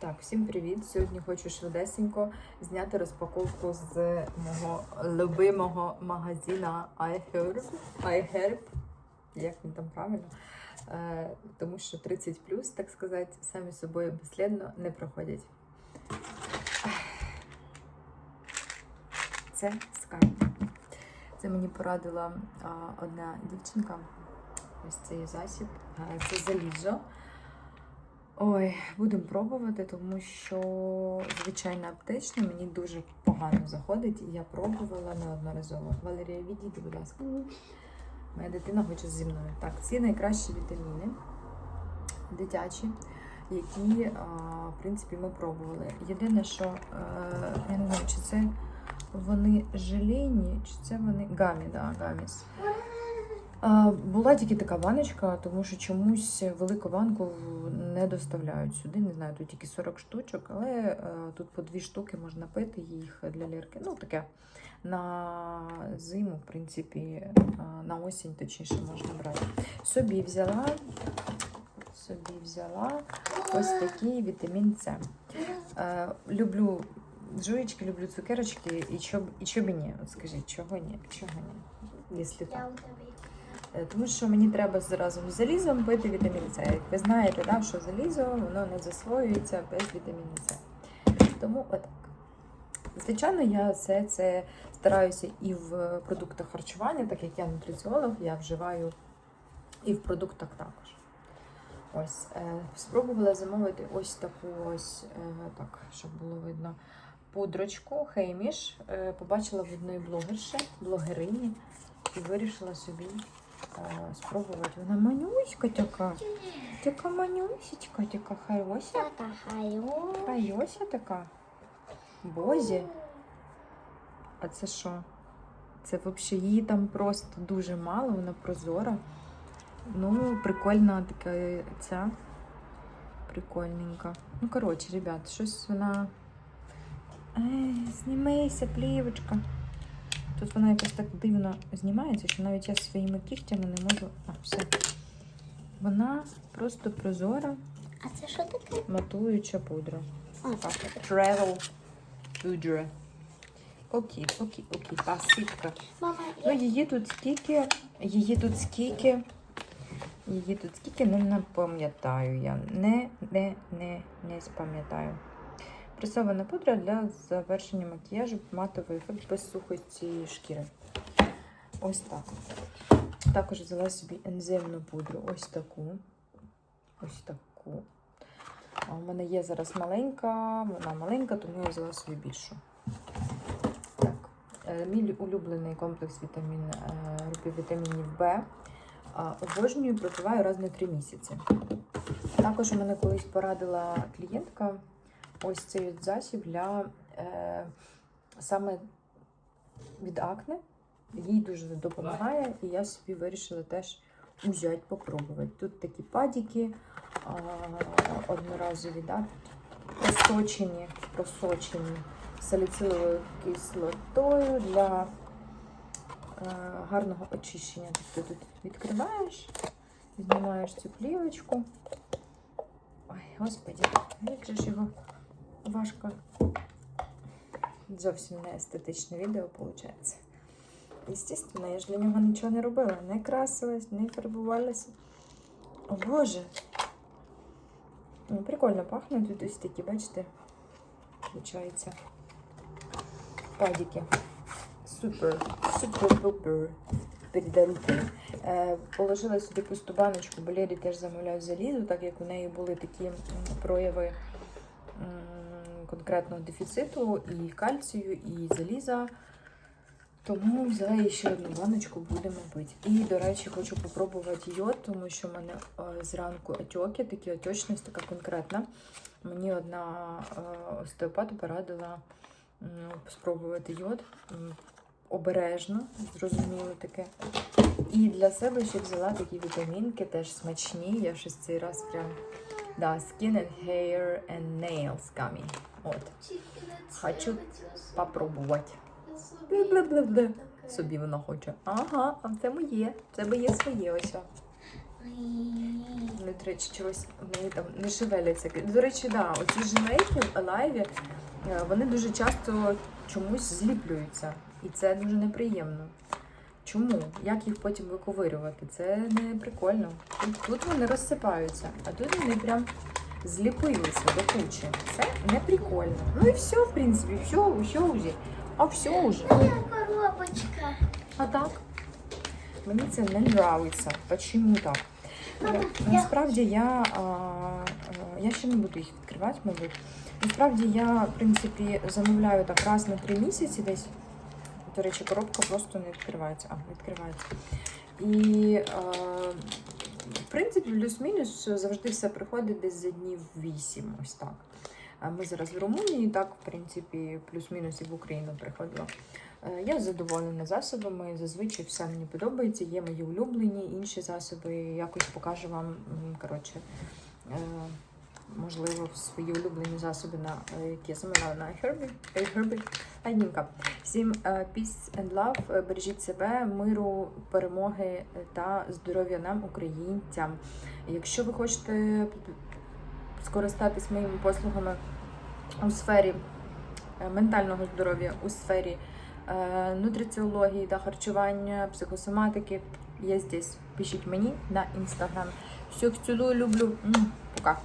Так, всім привіт! Сьогодні хочу швидесенько зняти розпаковку з мого любимого магазина iHerb, iHerb, як він там правильно. Е, тому що 30 так сказати, самі собою безслідно не проходять. Це скарб. Це мені порадила а, одна дівчинка. Ось цей засіб. А, Це залізо. Ой, будемо пробувати, тому що звичайно аптечне мені дуже погано заходить, і я пробувала неодноразово. Валерія, відійди, будь ласка. Моя дитина хоче зі мною. Так, ці найкращі вітаміни дитячі, які, в принципі, ми пробували. Єдине, що е, я не знаю, чи це вони желейні, чи це вони гамі, да, гаміс. Була тільки така баночка, тому що чомусь велику банку не доставляють сюди. Не знаю, тут тільки 40 штучок, але е, тут по дві штуки можна пити їх для лірки. Ну, таке на зиму, в принципі, на осінь точніше можна брати. Собі взяла, собі взяла ось такий вітамін С. Е, люблю жуєчки, люблю цукерочки, і чоб, і чобі ні. От скажіть, чого ні? Чого ні? Якщо так. Е, Тому що мені треба разом з залізом пити вітамін С. Як ви знаєте, да, що залізо воно не засвоюється без вітаміну С. Тому отак. Звичайно, я все це стараюся і в продуктах харчування, так як я нутриціолог, я вживаю і в продуктах також. Ось, е, спробувала замовити ось таку ось, е, так, щоб було видно, пудрочку Хейміш. Побачила в одної блогерші, блогерині, і вирішила собі спробувати. Вона манюська така. Така манюсечка, така хайося. Хаю. Хайося така. Бозі. А це що? Це взагалі її там просто дуже мало, вона прозора. Ну, прикольна така ця. Прикольненька. Ну, коротше, ребят, щось вона. Ей, знімайся, плівочка. Тут вона якось так дивно знімається, що навіть я своїми кігтями не можу. А, все. Вона просто прозора, А це що таке? матуюча пудра. А, travel pudra. Окей, окей, окей, паситка. Мама, Ну, її тут скільки, її тут скільки, її тут скільки не напам'ятаю я. Не, не, не, не спам'ятаю. Пресована пудра для завершення макіяжу, матовий ефект без сухості шкіри. Ось так. Також взяла собі ензимну пудру. Ось таку. Ось таку. А у мене є зараз маленька, вона маленька, тому я взяла собі більшу. Так. Е, Мій улюблений комплекс вітамін, е, групи вітамінів Б. Обожнюю, пропиваю раз на 3 місяці. Також мене колись порадила клієнтка ось цей засіб для е, саме від акне. Їй дуже допомагає, і я собі вирішила теж взяти, попробувати. Тут такі падіки а, одноразові, да? просочені, просочені саліциловою кислотою для е, гарного очищення. Тобто тут відкриваєш, знімаєш цю плівочку. Ой, господі, як же ж його важко. Зовсім не естетичне відео виходить. Естественно, я ж для нього нічого не робила. Не красилась, не фарбувалася. О Боже! Ну, прикольно пахне тут ось такі, бачите? Получається. Падики. Супер, супер-пупер. Передарити. Е, положила сюди пусту баночку, бо Лері теж замовляю залізу, так як у неї були такі прояви конкретного дефіциту і кальцію, і заліза. Тому взяла ще одну баночку, будемо пити. І, до речі, хочу попробувати йод, тому що в мене е, зранку отьоки, такі отечність така конкретна. Мені одна остеопата остеопат порадила спробувати йод. Обережно, зрозуміло таке. І для себе ще взяла такі вітамінки, теж смачні. Я щось цей раз прям. Да, Skin and Hair and Nails Gummy. От, Хочу попробувати. Собі вона хоче. Ага, а це моє. В тебе є своє ось. о. Вони, до речі, чогось вони там не шевеляться. До речі, да, оці жилетки в Елайві, е, вони дуже часто чомусь зліплюються. І це дуже неприємно. Чому? Як їх потім виковирювати? Це не прикольно. Тут, тут вони розсипаються, а тут вони прям зліпилися до кучі. Це не прикольно. Ну і все, в принципі, все, все вже. А все вже. Коробочка. А так? Мені це не нравиться. Почему так? Е, Насправді я, а, я ще не буду їх відкривати, мабуть. Насправді я, в принципі, замовляю так раз на три місяці десь. До речі, коробка просто не відкривається. А, відкривається. І, а, в принципі, плюс-мінус завжди все приходить десь за днів вісім. Ось так. Ми зараз в Румунії, так, в принципі, плюс-мінус і в Україну приходила. Е, Я задоволена засобами. Зазвичай все мені подобається. Є мої улюблені, інші засоби. Якось покажу вам, коротше, е, можливо, свої улюблені засоби, на е, які я замовляла на iHerby. iHerby. Ладненько. Всім е, peace and love. Е, Бережіть себе, миру, перемоги е, та здоров'я нам, українцям. Якщо ви хочете скористатись моїми послугами у сфері е, ментального здоров'я, у сфері е, нутриціології та харчування, психосоматики, я здесь. Пишіть мені на інстаграм. Всіх цілую, люблю. Пока.